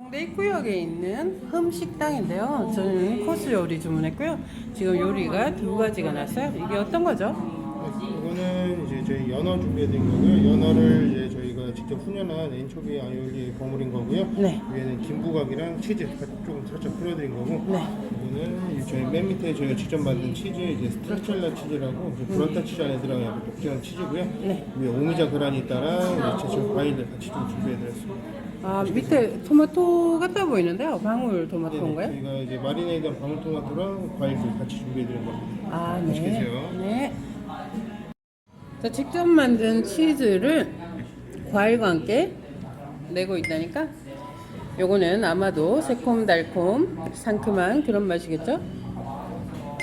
홍대 입구역에 있는 흠식당인데요. 저는 코스 요리 주문했고요. 지금 요리가 두 가지가 났어요. 이게 어떤 거죠? 이거는 이제 저희 연어 준비해드린 거고요. 연어를 이제 저희가 직접 훈연한 엔초비 아이올리 버무린 거고요. 네. 위에는 김부각이랑 치즈 조금 살짝 뿌려드린 거고. 네. 이거는 이 저희 맨 밑에 저희가 직접 만든 치즈 이제 스트라첼라 치즈라고 이제 브란타 치즈 안에 들어가는 독특한 치즈고요. 네. 위에 오미자 그라니따랑 이제 제철 과일을 같이 좀 준비해드렸습니다. 아 밑에 토마토 같아 보이는데요. 방울 토마토인가요? 저희가 이제 마리네이드한 방울토마토랑 과일들 같이 준비해드린 겁니다. 아, 네. 맛있게 드세요. 네. 자, 직접 만든 치즈를 과일과 함께 내고 있다니까? 요거는 아마도 새콤달콤 상큼한 그런 맛이겠죠?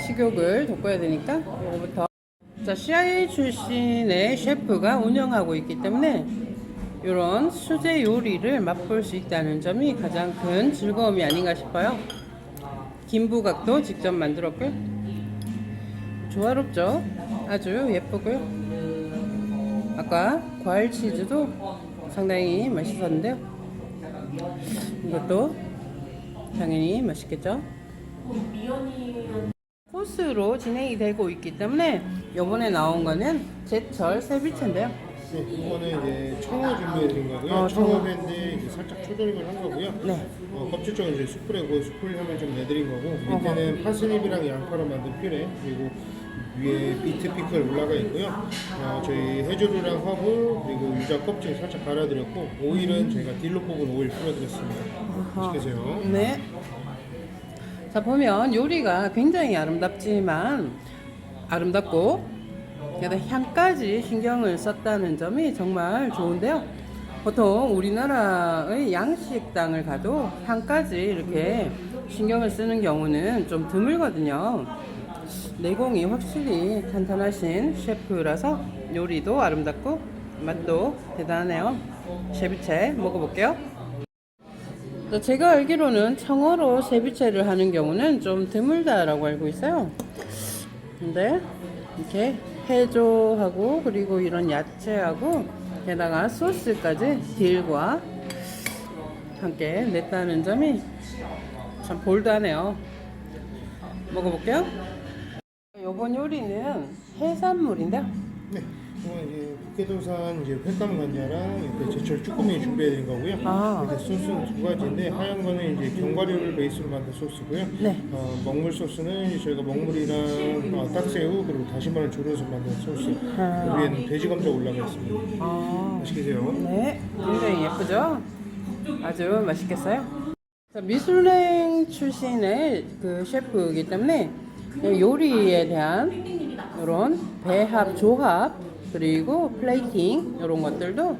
식욕을 돋궈야 되니까 요거부터 자, CIA 출신의 셰프가 운영하고 있기 때문에 이런 수제 요리를 맛볼 수 있다는 점이 가장 큰 즐거움이 아닌가 싶어요. 김부각도 직접 만들었고요. 조화롭죠? 아주 예쁘고요. 아까 과일 치즈도 상당히 맛있었는데요. 이것도 당연히 맛있겠죠? 코스로 진행이 되고 있기 때문에 이번에 나온 거는 제철 세비체인데요. 네, 이거는 이제 청어 준비해드린 거고요. 어, 청어. 청어 밴드 이제 살짝 초절임을 한 거고요. 네. 어, 껍질 쪽은 이제 숯불에 숯불 향을 좀 내드린 거고 밑에는 파스닙이랑 양파로 만든 퓨레 그리고 위에 비트 피클 올라가 있고요. 어, 저희 해조류랑 허브 그리고 유자 껍질 살짝 갈아드렸고 오일은 저희가 딜로 뽑은 오일 뿌려드렸습니다. 맛있게 드세요. 네. 자, 보면 요리가 굉장히 아름답지만 아름답고 게다가 향까지 신경을 썼다는 점이 정말 좋은데요. 보통 우리나라의 양식당을 가도 향까지 이렇게 신경을 쓰는 경우는 좀 드물거든요. 내공이 확실히 탄탄하신 셰프라서 요리도 아름답고 맛도 대단하네요. 셰비체 먹어볼게요. 또 제가 알기로는 청어로 세비체를 하는 경우는 좀 드물다라고 알고 있어요. 근데 이렇게 해조하고 그리고 이런 야채하고 게다가 소스까지 딜과 함께 냈다는 점이 참 볼드하네요. 먹어볼게요. 이번 요리는 해산물인데요. 네. 이건 이제 횟감 간자랑 이렇게 제철 쭈꾸미 준비해드린 거고요. 아. 이렇게 소스는 두 가지인데 하얀 거는 이제 견과류를 베이스로 만든 소스고요. 네. 어, 먹물 소스는 저희가 먹물이랑 어, 딱새우 그리고 다시마를 조려서 만든 소스. 아. 그 위에는 돼지 감자 올라가 있습니다. 아, 맛있게 드세요. 네, 굉장히 예쁘죠? 아주 맛있겠어요? 자, 미슐랭 출신의 그 셰프이기 때문에 요리에 대한 이런 배합, 조합, 그리고 플레이팅 이런 것들도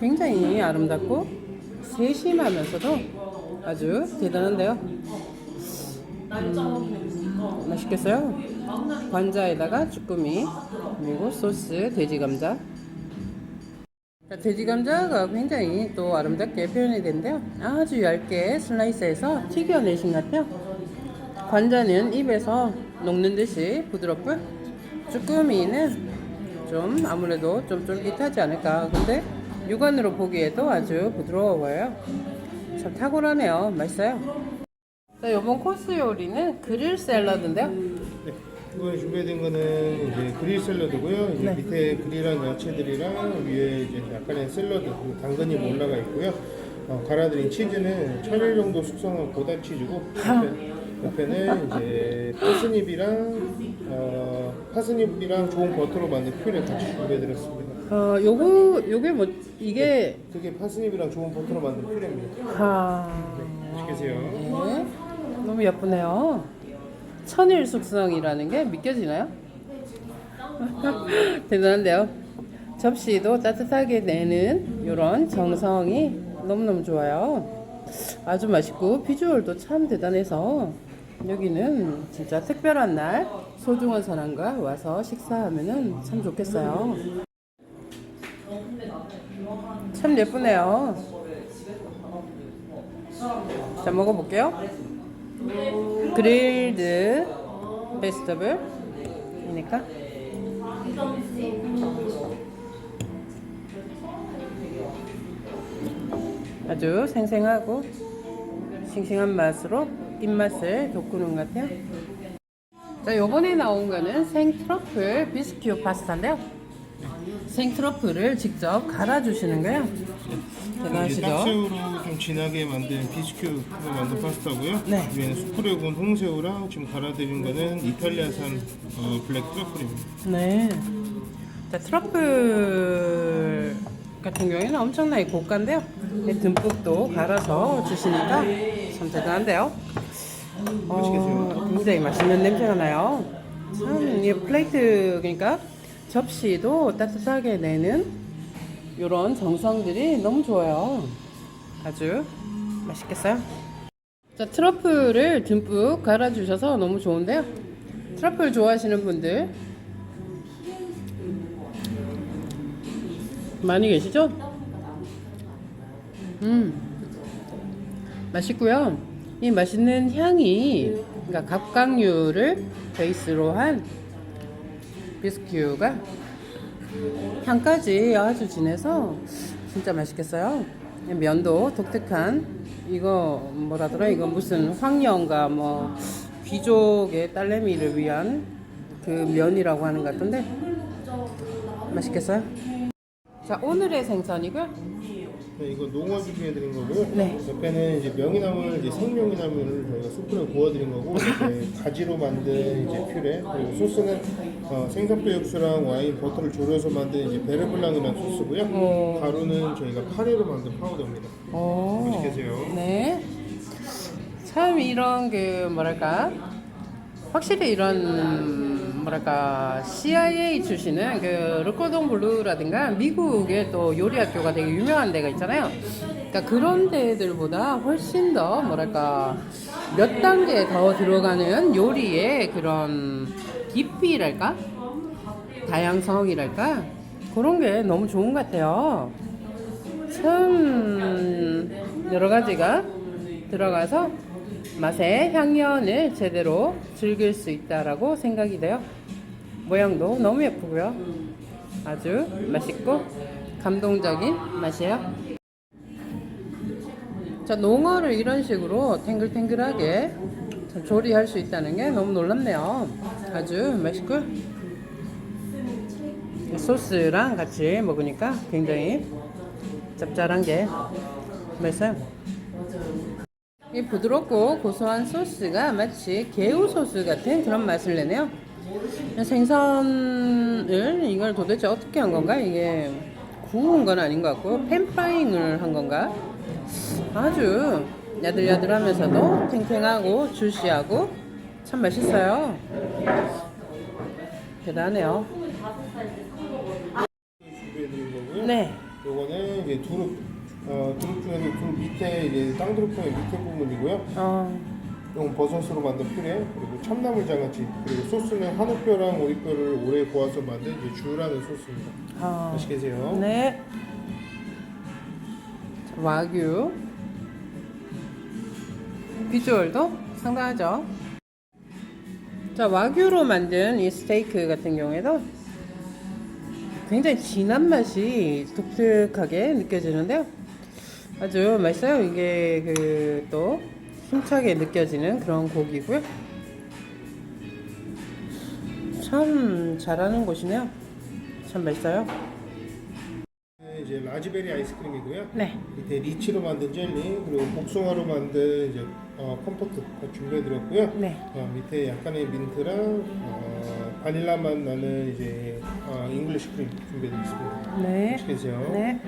굉장히 아름답고 세심하면서도 아주 대단한데요. 음, 맛있겠어요? 관자에다가 쭈꾸미 그리고 소스 돼지 감자 자, 돼지 감자가 굉장히 또 아름답게 표현이 된데요. 아주 얇게 슬라이스해서 튀겨내신 것 같아요. 관자는 입에서 녹는 듯이 부드럽고요. 쭈꾸미는 좀 아무래도 좀 쫄깃하지 않을까. 근데 육안으로 보기에도 아주 부드러워 보여요. 참 탁월하네요. 맛있어요. 자, 이번 코스 요리는 그릴 샐러드인데요. 네. 이번에 준비해드린 거는 이제 그릴 샐러드고요. 이제 네. 밑에 그릴한 야채들이랑 위에 이제 약간의 샐러드, 그리고 당근이 올라가 있고요. 어, 갈아들인 치즈는 천일 정도 숙성한 고다 치즈고 옆에, 옆에는 이제 파스닙이랑 어, 파스닙이랑 좋은 버터로 만든 퓨레 같이 준비해드렸습니다. 어, 요거, 요게 뭐, 이게, 그게 파스닙이랑 좋은 버터로 만든 퓨레입니다. 아. 맛있게 드세요. 네. 너무 예쁘네요. 천일 숙성이라는 게 믿겨지나요? 대단한데요. 접시도 따뜻하게 내는 이런 정성이 너무너무 좋아요. 아주 맛있고 비주얼도 참 대단해서 여기는 진짜 특별한 날 소중한 사람과 와서 식사하면은 참 좋겠어요. 참 예쁘네요. 자 먹어볼게요. 그릴드 베스터블이니까 아주 생생하고 싱싱한 맛으로 입맛을 돋구는 것 같아요. 자, 요번에 나온 거는 생트러플 비스큐 파스타인데요. 생트러플을 직접 갈아주시는 거예요. 이제 대단하시죠? 딱새우로 좀 진하게 만든 비스큐로 만든 파스타고요. 네. 위에는 수프레 구운 홍새우랑 지금 갈아드린 거는 이탈리아산 어, 블랙 트러플입니다. 네. 자, 트러플 같은 경우에는 엄청나게 고가인데요. 네, 듬뿍 또 갈아서 주시니까 참 대단한데요. 어, 굉장히 맛있는 냄새가 나요. 참, 이 플레이트, 그러니까 접시도 따뜻하게 내는 이런 정성들이 너무 좋아요. 아주 맛있겠어요? 자, 트러플을 듬뿍 갈아주셔서 너무 좋은데요. 트러플 좋아하시는 분들 많이 계시죠? 음, 맛있고요. 이 맛있는 향이, 그러니까 갑각류를 베이스로 한 비스큐가 향까지 아주 진해서 진짜 맛있겠어요. 면도 독특한 이거 뭐라더라? 이거 무슨 황녀인가 뭐 귀족의 딸내미를 위한 그 면이라고 하는 것 같던데 맛있겠어요? 자 오늘의 생선이고요. 네, 이거 농어 준비해드린 거고요. 네. 옆에는 이제 명이나물, 이제 생명이나물을 저희가 수프를 구워 드린 거고, 이제 가지로 만든 이제 퓨레, 그리고 소스는 어, 생선뼈 육수랑 와인, 버터를 졸여서 만든 이제 베르블랑이라는 소스고요. 어. 가루는 저희가 카레로 만든 파우더입니다. 오. 맛있게 드세요. 네. 참 이런 그 뭐랄까 확실히 이런 뭐랄까 CIA 출신은 그 르코동 블루라든가 미국의 또 요리 학교가 되게 유명한 데가 있잖아요. 그러니까 그런 데들보다 훨씬 더 뭐랄까 몇 단계 더 들어가는 요리의 그런 깊이랄까 다양성이랄까 그런 게 너무 좋은 것 같아요. 참 여러 가지가 들어가서 맛의 향연을 제대로 즐길 수 있다라고 생각이 돼요. 모양도 너무 예쁘고요. 아주 맛있고 감동적인 맛이에요. 자, 농어를 이런 식으로 탱글탱글하게 참 조리할 수 있다는 게 너무 놀랍네요. 아주 맛있고 소스랑 같이 먹으니까 굉장히 짭짤한 게 맛있어요. 이 부드럽고 고소한 소스가 마치 개우 소스 같은 그런 맛을 내네요. 생선을 이걸 도대체 어떻게 한 건가? 이게 구운 건 아닌 것 같고 팬프라잉을 한 건가? 아주 야들야들하면서도 탱탱하고 주시하고 참 맛있어요. 대단해요. 네. 요거는 이제 두릅, 어, 두릅 중에서 두릅 밑에 이제 쌍두릅통의 밑에 부분이고요. 어, 이건 버섯으로 만든 퓨레, 그리고 참나물 장아찌, 그리고 소스는 한우뼈랑 오리뼈를 오래 구워서 만든 이제 주라는 소스입니다. 어. 맛있게 드세요. 네. 와규. 비주얼도 상당하죠. 자, 와규로 만든 이 스테이크 같은 경우에도 굉장히 진한 맛이 독특하게 느껴지는데요. 아주 맛있어요. 이게 그 또 힘차게 느껴지는 그런 고기고요. 참 잘하는 곳이네요. 참 맛있어요. 네, 이제 라즈베리 아이스크림이고요. 네. 밑에 리치로 만든 젤리, 그리고 복숭아로 만든 이제 어, 컴포트 다 준비해드렸고요. 네. 어, 밑에 약간의 민트랑 어, 바닐라 맛 나는 이제 어, 잉글리시 크림 준비해드렸습니다. 네. 맛있게 드세요. 네.